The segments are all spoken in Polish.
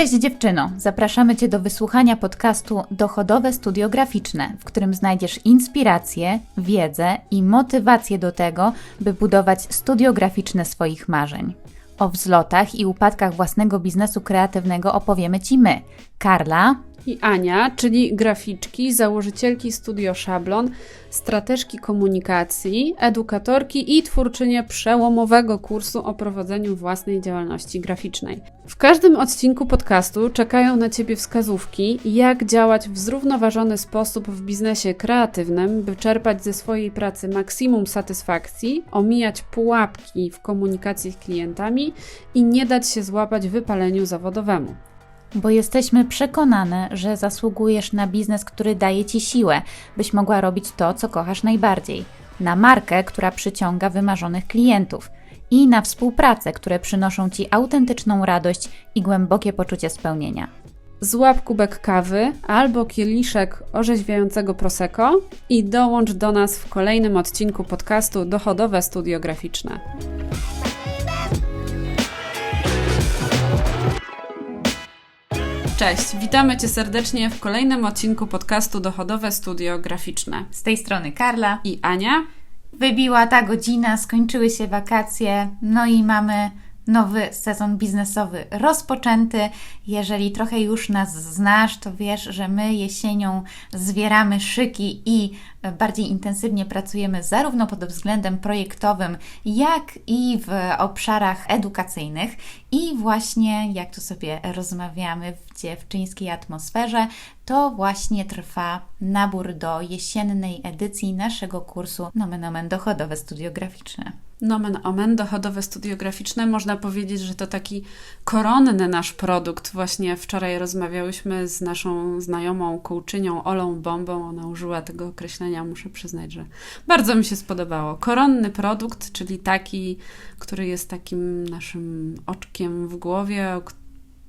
Cześć dziewczyno! Zapraszamy Cię do wysłuchania podcastu Dochodowe Studio Graficzne, w którym znajdziesz inspirację, wiedzę i motywację do tego, by budować studio graficzne swoich marzeń. O wzlotach i upadkach własnego biznesu kreatywnego opowiemy Ci my, Karla i Ania, czyli graficzki, założycielki Studio Szablon, strateżki komunikacji, edukatorki i twórczynie przełomowego kursu o prowadzeniu własnej działalności graficznej. W każdym odcinku podcastu czekają na Ciebie wskazówki, jak działać w zrównoważony sposób w biznesie kreatywnym, by czerpać ze swojej pracy maksimum satysfakcji, omijać pułapki w komunikacji z klientami i nie dać się złapać wypaleniu zawodowemu bo jesteśmy przekonane, że zasługujesz na biznes, który daje ci siłę, byś mogła robić to, co kochasz najbardziej, na markę, która przyciąga wymarzonych klientów i na współpracę, które przynoszą ci autentyczną radość i głębokie poczucie spełnienia. Złap kubek kawy albo kieliszek orzeźwiającego prosecco i dołącz do nas w kolejnym odcinku podcastu Dochodowe Studio Graficzne. Cześć, witamy Cię serdecznie w kolejnym odcinku podcastu Dochodowe Studio Graficzne. Z tej strony Karla i Ania. Wybiła ta godzina, skończyły się wakacje, no i mamy nowy sezon biznesowy rozpoczęty. Jeżeli trochę już nas znasz, to wiesz, że my jesienią zwieramy szyki i bardziej intensywnie pracujemy zarówno pod względem projektowym, jak i w obszarach edukacyjnych. I właśnie, jak tu sobie rozmawiamy w dziewczyńskiej atmosferze, to właśnie trwa nabór do jesiennej edycji naszego kursu Nomen Omen Dochodowe Studio Graficzne. Nomen omen, dochodowe studio graficzne. Można powiedzieć, że to taki koronny nasz produkt. Właśnie wczoraj rozmawiałyśmy z naszą znajomą kołczynią Olą Bombą. Ona użyła tego określenia, muszę przyznać, że bardzo mi się spodobało. Koronny produkt, czyli taki, który jest takim naszym oczkiem w głowie, o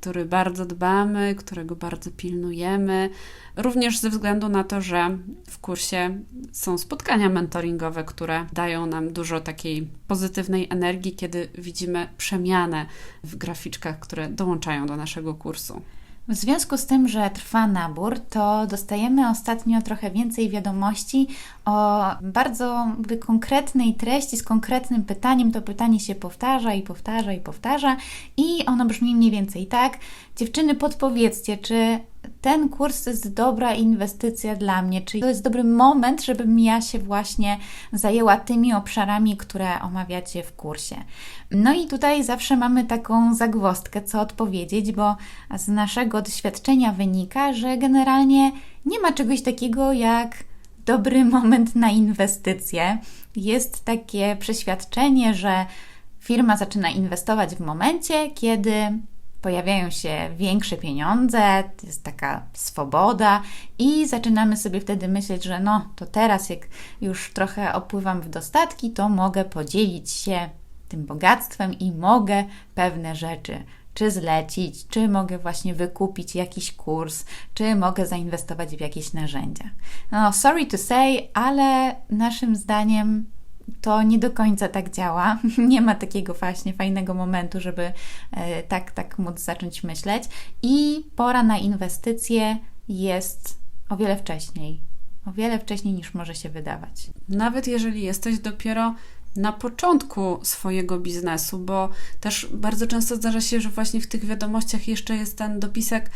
który bardzo dbamy, którego bardzo pilnujemy. Również ze względu na to, że w kursie są spotkania mentoringowe, które dają nam dużo takiej pozytywnej energii, kiedy widzimy przemianę w graficzkach, które dołączają do naszego kursu. W związku z tym, że trwa nabór, to dostajemy ostatnio trochę więcej wiadomości o bardzo konkretnej treści z konkretnym pytaniem. To pytanie się powtarza i powtarza i powtarza, i ono brzmi mniej więcej tak: Dziewczyny, podpowiedzcie, czy ten kurs to jest dobra inwestycja dla mnie, czyli to jest dobry moment, żebym ja się właśnie zajęła tymi obszarami, które omawiacie w kursie. No i tutaj zawsze mamy taką zagwostkę, co odpowiedzieć, bo z naszego doświadczenia wynika, że generalnie nie ma czegoś takiego jak dobry moment na inwestycje. Jest takie przeświadczenie, że firma zaczyna inwestować w momencie, kiedy pojawiają się większe pieniądze, jest taka swoboda i zaczynamy sobie wtedy myśleć, że no to teraz jak już trochę opływam w dostatki, to mogę podzielić się tym bogactwem i mogę pewne rzeczy czy zlecić, czy mogę właśnie wykupić jakiś kurs, czy mogę zainwestować w jakieś narzędzia. No, sorry to say, ale naszym zdaniem to nie do końca tak działa. Nie ma takiego właśnie fajnego momentu, żeby e, tak, tak móc zacząć myśleć. I pora na inwestycje jest o wiele wcześniej. O wiele wcześniej niż może się wydawać. Nawet jeżeli jesteś dopiero na początku swojego biznesu, bo też bardzo często zdarza się, że właśnie w tych wiadomościach jeszcze jest ten dopisek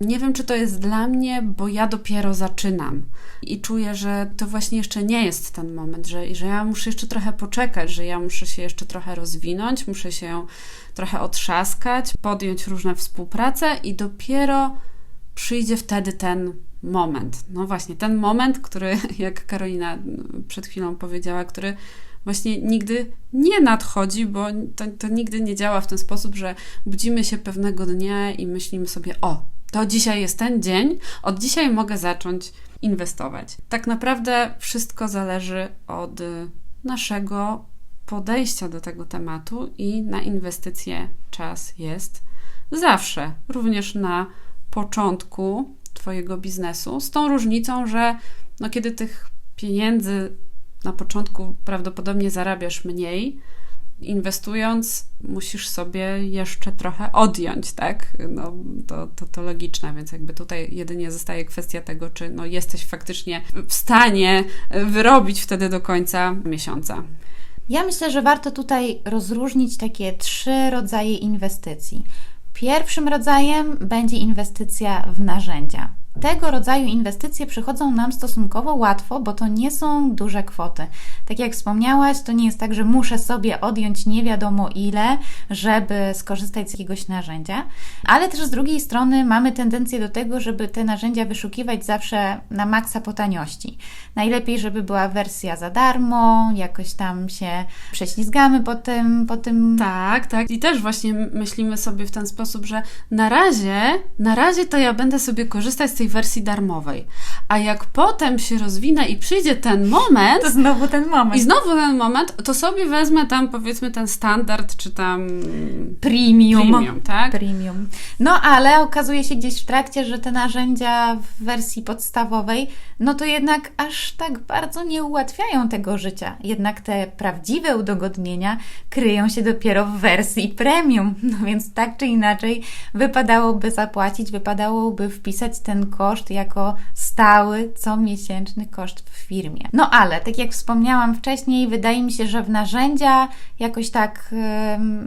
nie wiem, czy to jest dla mnie, bo ja dopiero zaczynam i czuję, że to właśnie jeszcze nie jest ten moment, że, że ja muszę jeszcze trochę poczekać, że ja muszę się jeszcze trochę rozwinąć, muszę się trochę otrzaskać, podjąć różne współprace i dopiero przyjdzie wtedy ten moment. No właśnie, ten moment, który, jak Karolina przed chwilą powiedziała, który właśnie nigdy nie nadchodzi, bo to, to nigdy nie działa w ten sposób, że budzimy się pewnego dnia i myślimy sobie, o, to dzisiaj jest ten dzień, od dzisiaj mogę zacząć inwestować. Tak naprawdę wszystko zależy od naszego podejścia do tego tematu i na inwestycje czas jest zawsze, również na początku Twojego biznesu, z tą różnicą, że no, kiedy tych pieniędzy na początku prawdopodobnie zarabiasz mniej, inwestując musisz sobie jeszcze trochę odjąć, tak? No, to, to, to logiczne, więc jakby tutaj jedynie zostaje kwestia tego, czy no, jesteś faktycznie w stanie wyrobić wtedy do końca miesiąca. Ja myślę, że warto tutaj rozróżnić takie trzy rodzaje inwestycji. Pierwszym rodzajem będzie inwestycja w narzędzia. Tego rodzaju inwestycje przychodzą nam stosunkowo łatwo, bo to nie są duże kwoty. Tak jak wspomniałaś, to nie jest tak, że muszę sobie odjąć nie wiadomo ile, żeby skorzystać z jakiegoś narzędzia, ale też z drugiej strony mamy tendencję do tego, żeby te narzędzia wyszukiwać zawsze na maksa po taniości. Najlepiej, żeby była wersja za darmo, jakoś tam się prześlizgamy po tym, po tym. Tak, tak. I też właśnie myślimy sobie w ten sposób, że na razie, na razie to ja będę sobie korzystać z tej wersji darmowej. A jak potem się rozwinę i przyjdzie ten moment. To znowu ten moment. I znowu ten moment, to sobie wezmę tam powiedzmy ten standard, czy tam. Premium. Premium, tak? Premium. No ale okazuje się gdzieś w trakcie, że te narzędzia w wersji podstawowej, no to jednak aż tak bardzo nie ułatwiają tego życia. Jednak te prawdziwe udogodnienia kryją się dopiero w wersji premium. No więc tak czy inaczej wypadałoby zapłacić, wypadałoby wpisać ten koszt jako stały, comiesięczny koszt w firmie. No ale, tak jak wspomniałam wcześniej, wydaje mi się, że w narzędzia jakoś tak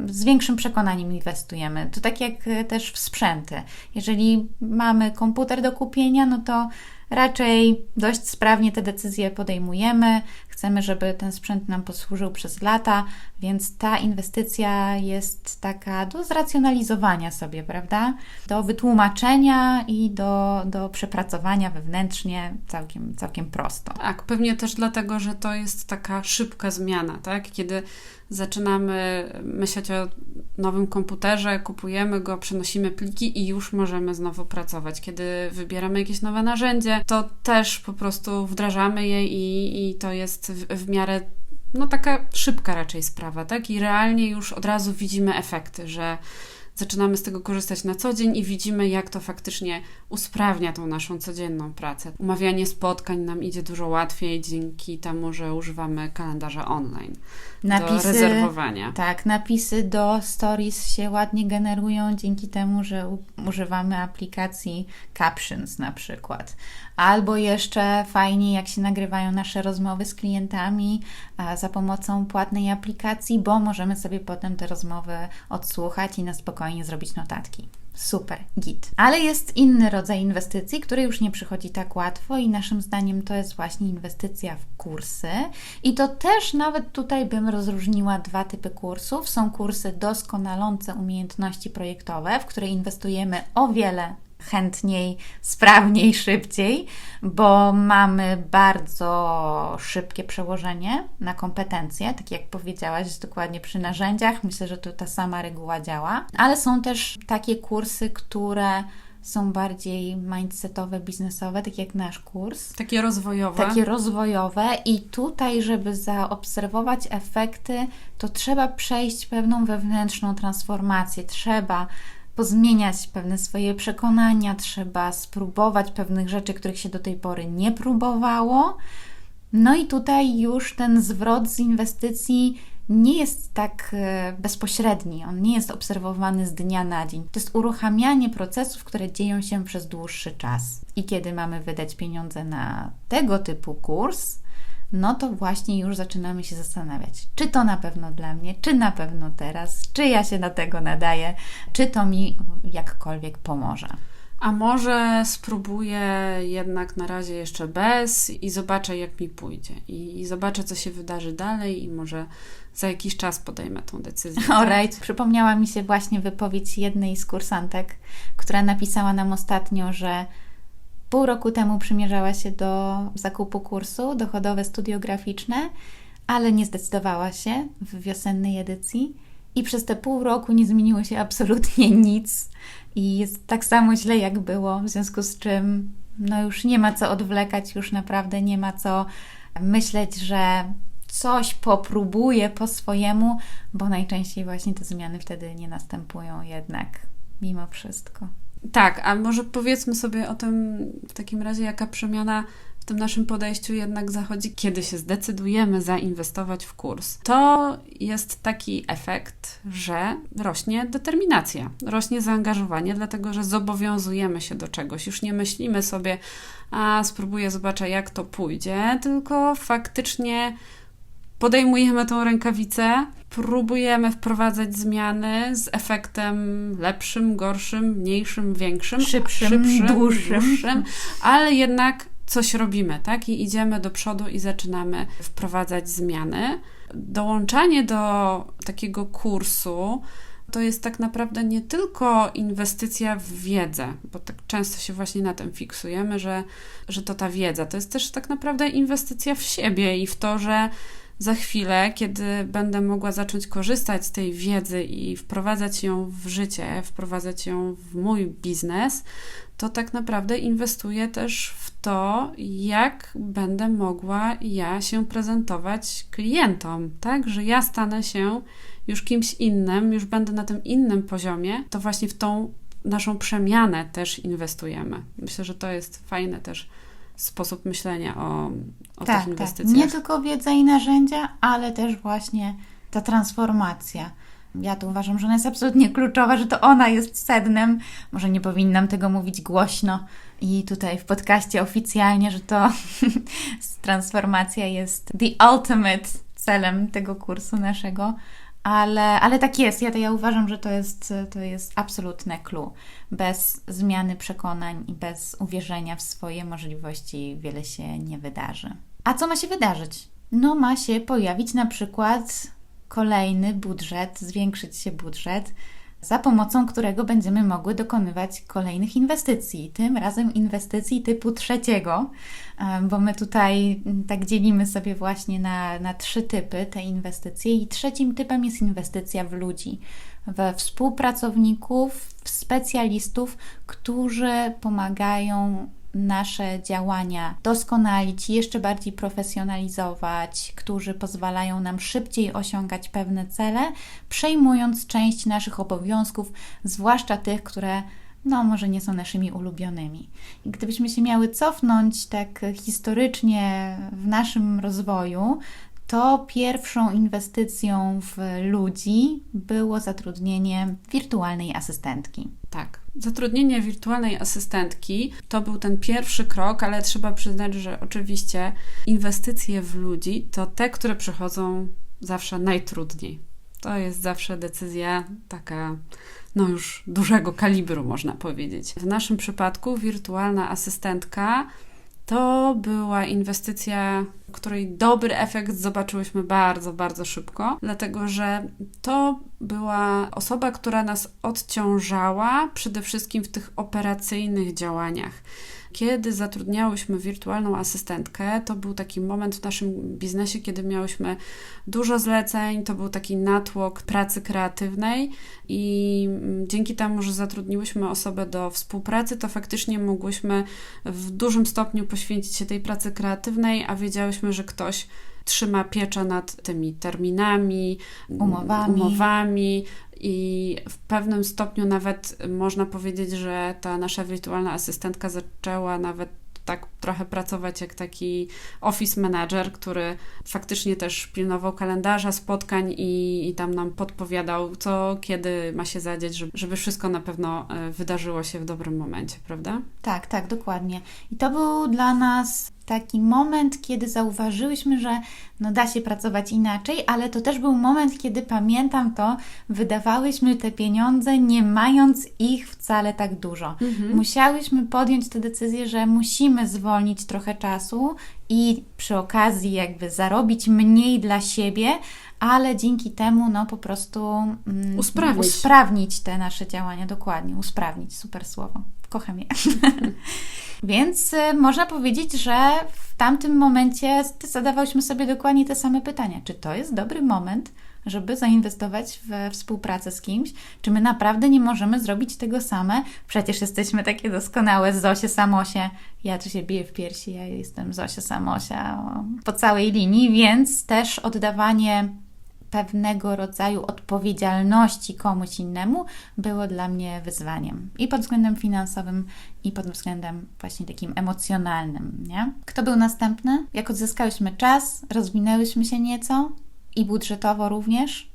yy, z większym przekonaniem inwestujemy. To tak jak też w sprzęty. Jeżeli mamy komputer do kupienia, no to raczej dość sprawnie te decyzje podejmujemy. Chcemy, żeby ten sprzęt nam posłużył przez lata, więc ta inwestycja jest taka do zracjonalizowania sobie, prawda? Do wytłumaczenia i do, do przepracowania wewnętrznie całkiem, całkiem prosto. Tak, pewnie też dlatego, że to jest taka szybka zmiana, tak? Kiedy zaczynamy myśleć o nowym komputerze, kupujemy go, przenosimy pliki i już możemy znowu pracować. Kiedy wybieramy jakieś nowe narzędzie, to też po prostu wdrażamy je i, i to jest w, w miarę no taka szybka raczej sprawa, tak? I realnie już od razu widzimy efekty, że zaczynamy z tego korzystać na co dzień i widzimy, jak to faktycznie usprawnia tą naszą codzienną pracę. Umawianie spotkań nam idzie dużo łatwiej dzięki temu, że używamy kalendarza online. Napisy, do rezerwowania. Tak, napisy do stories się ładnie generują dzięki temu, że używamy aplikacji Captions na przykład. Albo jeszcze fajnie, jak się nagrywają nasze rozmowy z klientami za pomocą płatnej aplikacji, bo możemy sobie potem te rozmowy odsłuchać i na spokojnie zrobić notatki. Super, git. Ale jest inny rodzaj inwestycji, który już nie przychodzi tak łatwo, i naszym zdaniem to jest właśnie inwestycja w kursy. I to też nawet tutaj bym rozróżniła dwa typy kursów. Są kursy doskonalące umiejętności projektowe, w które inwestujemy o wiele chętniej, sprawniej, szybciej, bo mamy bardzo szybkie przełożenie na kompetencje, tak jak powiedziałaś, dokładnie przy narzędziach. Myślę, że tu ta sama reguła działa, ale są też takie kursy, które są bardziej mindsetowe, biznesowe, tak jak nasz kurs. Takie rozwojowe. Takie rozwojowe i tutaj, żeby zaobserwować efekty, to trzeba przejść pewną wewnętrzną transformację. Trzeba pozmieniać pewne swoje przekonania, trzeba spróbować pewnych rzeczy, których się do tej pory nie próbowało. No i tutaj już ten zwrot z inwestycji nie jest tak e, bezpośredni, on nie jest obserwowany z dnia na dzień. To jest uruchamianie procesów, które dzieją się przez dłuższy czas. I kiedy mamy wydać pieniądze na tego typu kurs, no to właśnie już zaczynamy się zastanawiać, czy to na pewno dla mnie, czy na pewno teraz, czy ja się na tego nadaję, czy to mi jakkolwiek pomoże. A może spróbuję jednak na razie jeszcze bez i zobaczę, jak mi pójdzie. I, i zobaczę, co się wydarzy dalej, i może za jakiś czas podejmę tą decyzję. Alright. Tak? Przypomniała mi się właśnie wypowiedź jednej z kursantek, która napisała nam ostatnio, że Pół roku temu przymierzała się do zakupu kursu dochodowe studio graficzne, ale nie zdecydowała się w wiosennej edycji i przez te pół roku nie zmieniło się absolutnie nic i jest tak samo źle jak było, w związku z czym no już nie ma co odwlekać, już naprawdę nie ma co myśleć, że coś popróbuję po swojemu, bo najczęściej właśnie te zmiany wtedy nie następują jednak mimo wszystko. Tak, a może powiedzmy sobie o tym w takim razie, jaka przemiana w tym naszym podejściu jednak zachodzi, kiedy się zdecydujemy zainwestować w kurs. To jest taki efekt, że rośnie determinacja, rośnie zaangażowanie, dlatego że zobowiązujemy się do czegoś. Już nie myślimy sobie, a spróbuję, zobaczę, jak to pójdzie, tylko faktycznie podejmujemy tą rękawicę, próbujemy wprowadzać zmiany z efektem lepszym, gorszym, mniejszym, większym, szybszym, szybszym dłuższym. dłuższym, ale jednak coś robimy, tak? I idziemy do przodu i zaczynamy wprowadzać zmiany. Dołączanie do takiego kursu to jest tak naprawdę nie tylko inwestycja w wiedzę, bo tak często się właśnie na tym fiksujemy, że, że to ta wiedza. To jest też tak naprawdę inwestycja w siebie i w to, że za chwilę, kiedy będę mogła zacząć korzystać z tej wiedzy i wprowadzać ją w życie, wprowadzać ją w mój biznes, to tak naprawdę inwestuję też w to, jak będę mogła ja się prezentować klientom, tak? Że ja stanę się już kimś innym, już będę na tym innym poziomie, to właśnie w tą naszą przemianę też inwestujemy. Myślę, że to jest fajne też sposób myślenia o, o tak, tych tak. inwestycjach. Tak. Nie tylko wiedza i narzędzia, ale też właśnie ta transformacja. Ja tu uważam, że ona jest absolutnie kluczowa, że to ona jest sednem. Może nie powinnam tego mówić głośno i tutaj w podcaście oficjalnie, że to transformacja jest the ultimate celem tego kursu naszego, ale, ale tak jest. Ja, ja uważam, że to jest, to jest absolutne clue. Bez zmiany przekonań i bez uwierzenia w swoje możliwości wiele się nie wydarzy. A co ma się wydarzyć? No, ma się pojawić na przykład kolejny budżet, zwiększyć się budżet, za pomocą którego będziemy mogły dokonywać kolejnych inwestycji. Tym razem inwestycji typu trzeciego, bo my tutaj mm, tak dzielimy sobie właśnie na, na trzy typy te inwestycje, i trzecim typem jest inwestycja w ludzi, we współpracowników, w specjalistów, którzy pomagają nasze działania doskonalić, jeszcze bardziej profesjonalizować, którzy pozwalają nam szybciej osiągać pewne cele, przejmując część naszych obowiązków, zwłaszcza tych, które no może nie są naszymi ulubionymi. I gdybyśmy się miały cofnąć tak historycznie w naszym rozwoju, to pierwszą inwestycją w ludzi było zatrudnienie wirtualnej asystentki. Tak. Zatrudnienie wirtualnej asystentki to był ten pierwszy krok, ale trzeba przyznać, że oczywiście inwestycje w ludzi to te, które przychodzą zawsze najtrudniej. To jest zawsze decyzja taka, no już dużego kalibru, można powiedzieć. W naszym przypadku wirtualna asystentka to była inwestycja, której dobry efekt zobaczyłyśmy bardzo, bardzo szybko, dlatego że to była osoba, która nas odciążała przede wszystkim w tych operacyjnych działaniach. Kiedy zatrudniałyśmy wirtualną asystentkę, to był taki moment w naszym biznesie, kiedy miałyśmy dużo zleceń, to był taki natłok pracy kreatywnej i dzięki temu, że zatrudniłyśmy osobę do współpracy, to faktycznie mogłyśmy w dużym stopniu poświęcić się tej pracy kreatywnej, a wiedziałyśmy, że ktoś trzyma pieczę nad tymi terminami, umowami. umowami i w pewnym stopniu nawet można powiedzieć, że ta nasza wirtualna asystentka zaczęła nawet tak trochę pracować jak taki office manager, który faktycznie też pilnował kalendarza, spotkań i, i tam nam podpowiadał, co kiedy ma się zadzieć, żeby, żeby wszystko na pewno e, wydarzyło się w dobrym momencie, prawda? Tak, tak, dokładnie. I to był dla nas taki moment, kiedy zauważyłyśmy, że no da się pracować inaczej, ale to też był moment, kiedy pamiętam to, wydawałyśmy te pieniądze, nie mając ich wcale tak dużo. Mhm. Musiałyśmy podjąć tę decyzję, że musimy zwolnić trochę czasu i przy okazji jakby zarobić mniej dla siebie, ale dzięki temu no po prostu mm, usprawnić. usprawnić te nasze działania, dokładnie, usprawnić, super słowo. Kocham je. Więc y, można powiedzieć, że w tamtym momencie zadawałyśmy sobie dokładnie te same pytania. Czy to jest dobry moment, żeby zainwestować we współpracę z kimś? Czy my naprawdę nie możemy zrobić tego same? Przecież jesteśmy takie doskonałe Zosie Samosie. Ja tu się biję w piersi, ja jestem Zosia Samosia po całej linii, więc też oddawanie pewnego rodzaju odpowiedzialności komuś innemu było dla mnie wyzwaniem. I pod względem finansowym, i pod względem właśnie takim emocjonalnym. Nie? Kto był następny? Jak odzyskałyśmy czas, rozwinęłyśmy się nieco i budżetowo również,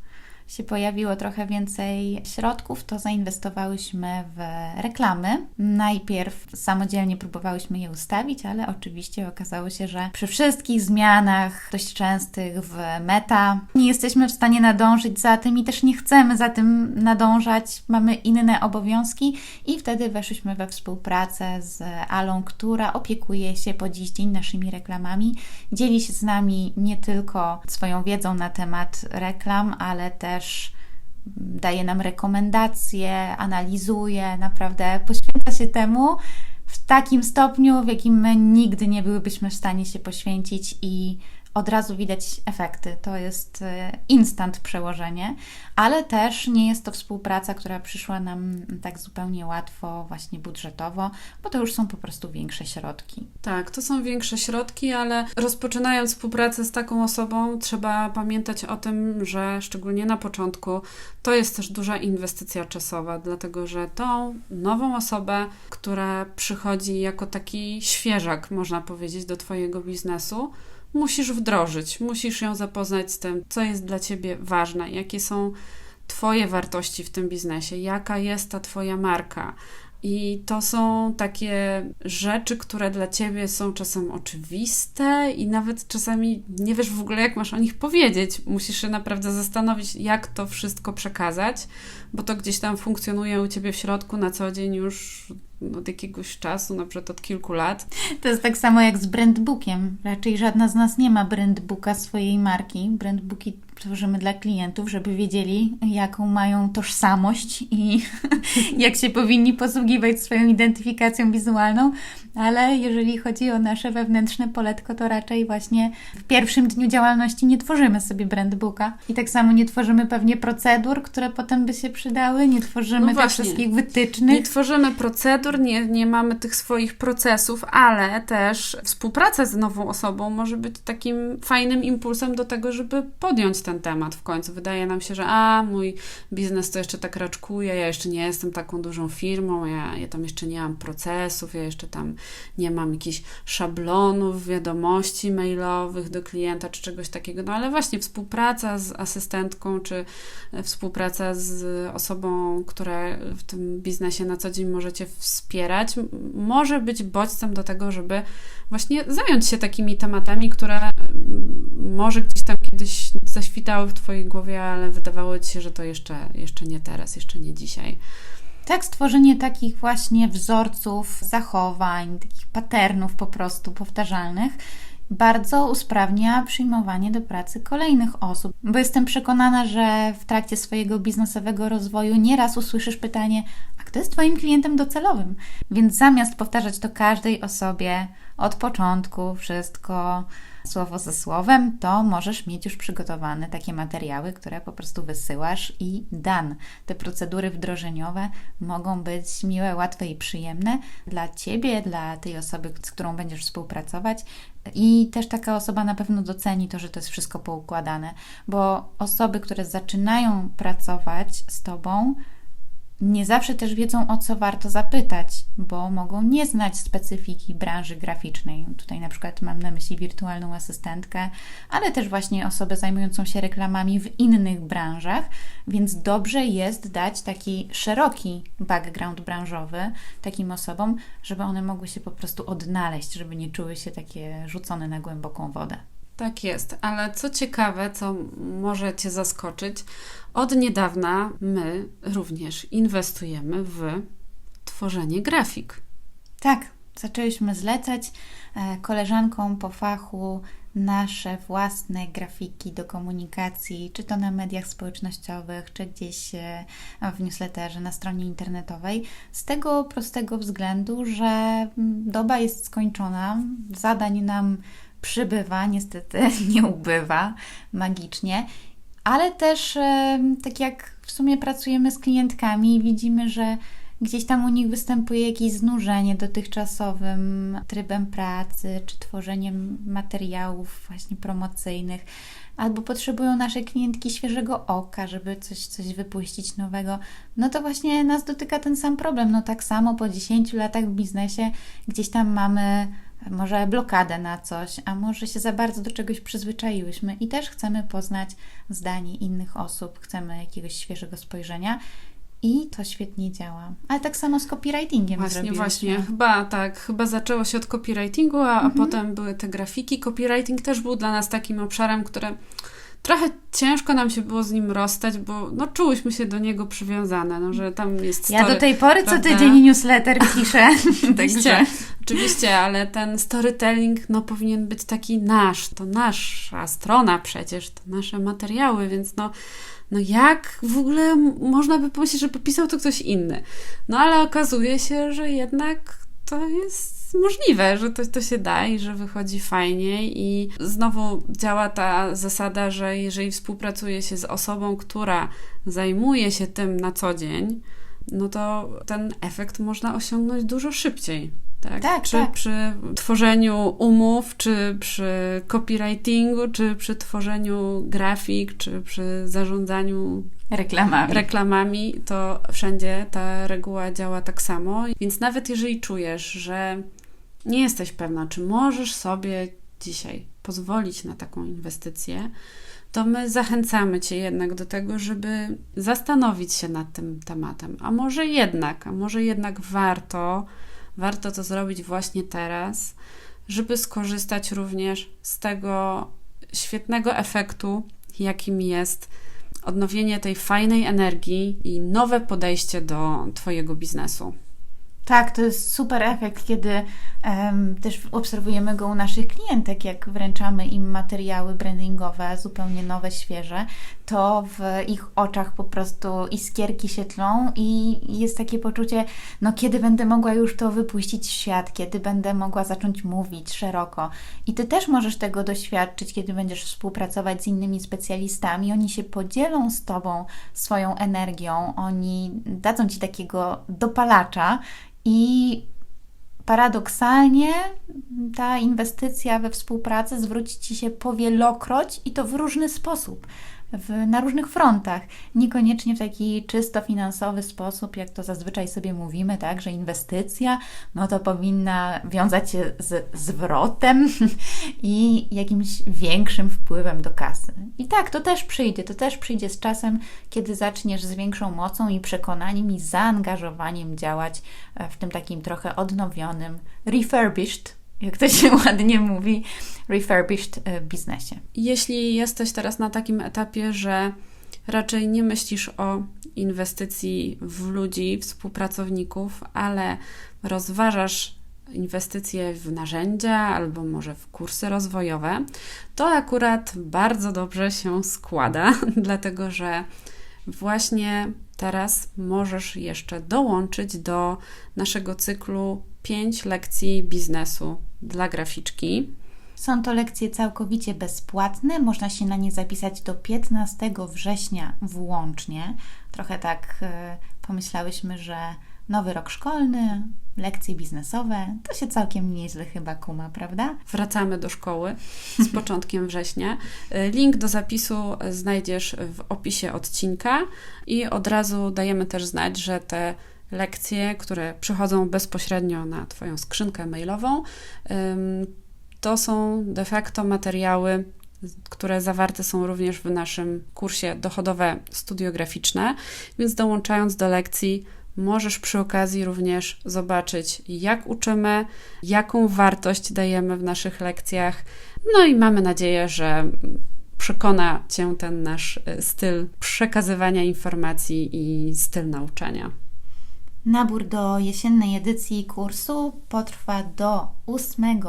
się pojawiło trochę więcej środków, to zainwestowałyśmy w reklamy. Najpierw samodzielnie próbowałyśmy je ustawić, ale oczywiście okazało się, że przy wszystkich zmianach dość częstych w meta nie jesteśmy w stanie nadążyć za tym i też nie chcemy za tym nadążać. Mamy inne obowiązki i wtedy weszliśmy we współpracę z Alą, która opiekuje się po dziś dzień naszymi reklamami. Dzieli się z nami nie tylko swoją wiedzą na temat reklam, ale też też daje nam rekomendacje, analizuje, naprawdę poświęca się temu w takim stopniu, w jakim my nigdy nie byłybyśmy w stanie się poświęcić i od razu widać efekty. To jest e, instant przełożenie, ale też nie jest to współpraca, która przyszła nam tak zupełnie łatwo, właśnie budżetowo, bo to już są po prostu większe środki. Tak, to są większe środki, ale rozpoczynając współpracę z taką osobą, trzeba pamiętać o tym, że szczególnie na początku to jest też duża inwestycja czasowa, dlatego że tą nową osobę, która przychodzi jako taki świeżak, można powiedzieć, do Twojego biznesu, musisz wdrożyć, musisz ją zapoznać z tym, co jest dla ciebie ważne, jakie są Twoje wartości w tym biznesie, jaka jest ta Twoja marka. I to są takie rzeczy, które dla ciebie są czasem oczywiste i nawet czasami nie wiesz w ogóle, jak masz o nich powiedzieć. Musisz się naprawdę zastanowić, jak to wszystko przekazać, bo to gdzieś tam funkcjonuje u ciebie w środku na co dzień już od jakiegoś czasu, na przykład od kilku lat. To jest tak samo jak z brandbookiem. Raczej żadna z nas nie ma brandbooka swojej marki. Brandbooki tworzymy dla klientów, żeby wiedzieli, jaką mają tożsamość i jak się powinni posługiwać swoją identyfikacją wizualną, ale jeżeli chodzi o nasze wewnętrzne poletko, to raczej właśnie w pierwszym dniu działalności nie tworzymy sobie brandbooka. I tak samo nie tworzymy pewnie procedur, które potem by się przydały, nie tworzymy no tych wszystkich wytycznych. Nie tworzymy procedur, nie, nie mamy tych swoich procesów, ale też współpraca z nową osobą może być takim fajnym impulsem do tego, żeby podjąć ten temat w końcu. Wydaje nam się, że a, mój biznes to jeszcze tak raczkuje, ja jeszcze nie jestem taką dużą firmą, ja, ja tam jeszcze nie mam procesów, ja jeszcze tam nie mam jakichś szablonów, wiadomości mailowych do klienta czy czegoś takiego. No ale właśnie współpraca z asystentką czy współpraca z osobą, która w tym biznesie na co dzień możecie wspierać, może być bodźcem do tego, żeby właśnie zająć się takimi tematami, które może gdzieś tam kiedyś zaświtały w Twojej głowie, ale wydawało Ci się, że to jeszcze, jeszcze nie teraz, jeszcze nie dzisiaj. Tak, stworzenie takich właśnie wzorców zachowań, takich patternów po prostu powtarzalnych, bardzo usprawnia przyjmowanie do pracy kolejnych osób. Bo jestem przekonana, że w trakcie swojego biznesowego rozwoju nieraz usłyszysz pytanie: Kto jest Twoim klientem docelowym? Więc zamiast powtarzać to każdej osobie od początku wszystko słowo ze słowem, to możesz mieć już przygotowane takie materiały, które po prostu wysyłasz i dan. Te procedury wdrożeniowe mogą być miłe, łatwe i przyjemne dla Ciebie, dla tej osoby, z którą będziesz współpracować. I też taka osoba na pewno doceni to, że to jest wszystko poukładane, bo osoby, które zaczynają pracować z Tobą, nie zawsze też wiedzą, o co warto zapytać, bo mogą nie znać specyfiki branży graficznej. Tutaj na przykład mam na myśli wirtualną asystentkę, ale też właśnie osobę zajmującą się reklamami w innych branżach, więc dobrze jest dać taki szeroki background branżowy takim osobom, żeby one mogły się po prostu odnaleźć, żeby nie czuły się takie rzucone na głęboką wodę. Tak jest, ale co ciekawe, co może Cię zaskoczyć, od niedawna my również inwestujemy w tworzenie grafik. Tak, zaczęliśmy zlecać e, koleżankom po fachu nasze własne grafiki do komunikacji, czy to na mediach społecznościowych, czy gdzieś e, w newsletterze, na stronie internetowej, z tego prostego względu, że mm, doba jest skończona, zadań nam przybywa, niestety nie ubywa magicznie, ale też tak jak w sumie pracujemy z klientkami i widzimy, że gdzieś tam u nich występuje jakieś znużenie dotychczasowym trybem pracy czy tworzeniem materiałów właśnie promocyjnych, albo potrzebują nasze klientki świeżego oka, żeby coś, coś wypuścić nowego, no to właśnie nas dotyka ten sam problem. No tak samo po 10 latach w biznesie gdzieś tam mamy może blokadę na coś, a może się za bardzo do czegoś przyzwyczaiłyśmy i też chcemy poznać zdanie innych osób, chcemy jakiegoś świeżego spojrzenia. I to świetnie działa. Ale tak samo z copywritingiem Właśnie, zrobiłyśmy. właśnie. Chyba tak, chyba zaczęło się od copywritingu, a, a potem były te grafiki. Copywriting też był dla nas takim obszarem, które trochę ciężko nam się było z nim rozstać, bo no, czułyśmy się do niego przywiązane, no, że tam jest Ja story, do tej pory co prawda? tydzień newsletter piszę. Oczywiście, oczywiście, ale ten storytelling no, powinien być taki nasz, to nasza strona przecież, to nasze materiały, więc no, no jak w ogóle można by pomyśleć, że popisał to ktoś inny? No ale okazuje się, że jednak to jest możliwe, że to, to się da i że wychodzi fajnie i znowu działa ta zasada, że jeżeli współpracuje się z osobą, która zajmuje się tym na co dzień, no to ten efekt można osiągnąć dużo szybciej. Tak, Tak, czy tak. przy tworzeniu umów, czy przy copywritingu, czy przy tworzeniu grafik, czy przy zarządzaniu reklamami. reklamami, to wszędzie ta reguła działa tak samo. Więc nawet jeżeli czujesz, że nie jesteś pewna, czy możesz sobie dzisiaj pozwolić na taką inwestycję, to my zachęcamy Cię jednak do tego, żeby zastanowić się nad tym tematem. A może jednak, a może jednak warto, warto to zrobić właśnie teraz, żeby skorzystać również z tego świetnego efektu, jakim jest odnowienie tej fajnej energii i nowe podejście do Twojego biznesu. Tak, to jest super efekt, kiedy em, też obserwujemy go u naszych klientek, jak wręczamy im materiały brandingowe, zupełnie nowe, świeże, to w ich oczach po prostu iskierki się tlą i jest takie poczucie, no kiedy będę mogła już to wypuścić w świat, kiedy będę mogła zacząć mówić szeroko. I Ty też możesz tego doświadczyć, kiedy będziesz współpracować z innymi specjalistami. Oni się podzielą z Tobą swoją energią, oni dadzą Ci takiego dopalacza i paradoksalnie ta inwestycja we współpracę zwróci Ci się powielokroć i to w różny sposób. W, na różnych frontach, niekoniecznie w taki czysto finansowy sposób, jak to zazwyczaj sobie mówimy, tak, że inwestycja, no to powinna wiązać się z zwrotem i jakimś większym wpływem do kasy. I tak, to też przyjdzie, to też przyjdzie z czasem, kiedy zaczniesz z większą mocą i przekonaniem i zaangażowaniem działać e, w tym takim trochę odnowionym, refurbished, jak to się ładnie mówi, refurbished e, biznesie. Jeśli jesteś teraz na takim etapie, że raczej nie myślisz o inwestycji w ludzi, współpracowników, ale rozważasz inwestycje w narzędzia albo może w kursy rozwojowe, to akurat bardzo dobrze się składa, dlatego że właśnie teraz możesz jeszcze dołączyć do naszego cyklu 5 lekcji biznesu dla graficzki. Są to lekcje całkowicie bezpłatne, można się na nie zapisać do 15 września włącznie. Trochę tak e, pomyślałyśmy, że nowy rok szkolny, lekcje biznesowe, to się całkiem nieźle chyba kuma, prawda? Wracamy do szkoły z początkiem września. Link do zapisu znajdziesz w opisie odcinka i od razu dajemy też znać, że te lekcje, które przychodzą bezpośrednio na Twoją skrzynkę mailową, to są de facto materiały, które zawarte są również w naszym kursie Dochodowe Studiograficzne, więc dołączając do lekcji możesz przy okazji również zobaczyć, jak uczymy, jaką wartość dajemy w naszych lekcjach. No i mamy nadzieję, że przekona Cię ten nasz y, styl przekazywania informacji i styl nauczania. Nabór do jesiennej edycji kursu potrwa do 8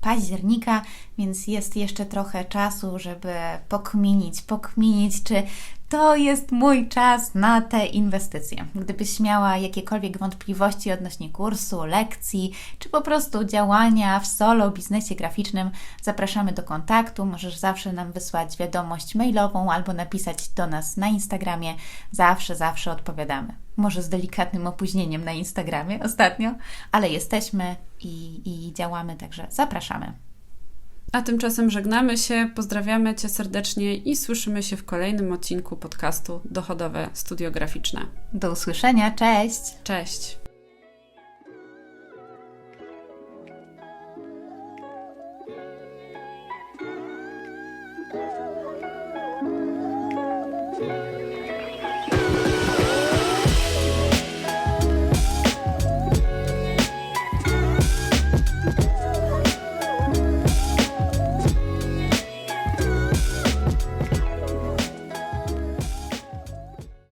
października, więc jest jeszcze trochę czasu, żeby pokminić, pokminić, czy to jest mój czas na te inwestycje. Gdybyś miała jakiekolwiek wątpliwości odnośnie kursu, lekcji, czy po prostu działania w solo biznesie graficznym, zapraszamy do kontaktu. Możesz zawsze nam wysłać wiadomość mailową albo napisać do nas na Instagramie. Zawsze, zawsze odpowiadamy. Może z delikatnym opóźnieniem na Instagramie ostatnio, ale jesteśmy i, i działamy, także zapraszamy. A tymczasem żegnamy się, pozdrawiamy Cię serdecznie i słyszymy się w kolejnym odcinku podcastu Dochodowe Studio Graficzne. Do usłyszenia, cześć! Cześć!